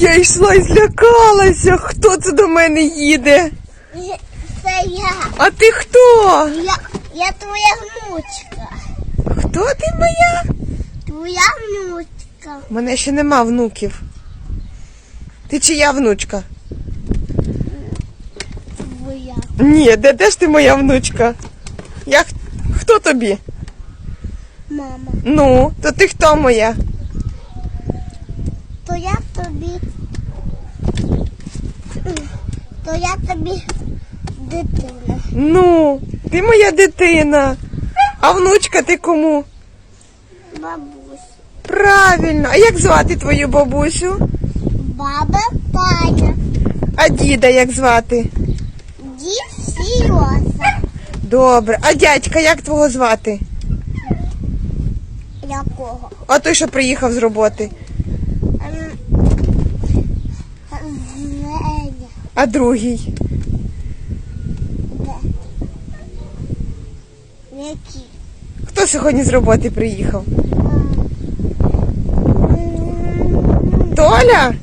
Я йшла і злякалася. Хто це до мене їде? Це я. А ти хто? Я, я твоя внучка. Хто ти моя? Твоя внучка. У мене ще нема внуків. Ти чия внучка? Твоя. Ні, де, де ж ти моя внучка? Я хто тобі? Мама. Ну, то ти хто моя? То я тобі. То я тобі дитина. Ну, ти моя дитина. А внучка ти кому? Бабусь. Правильно. А як звати твою бабусю? Баба Таня. А діда як звати? Дід Серйоза. Добре. А дядька як твого звати? Якого? А той, що приїхав з роботи. А другий? Де? Який? Хто сьогодні з роботи приїхав? Толя?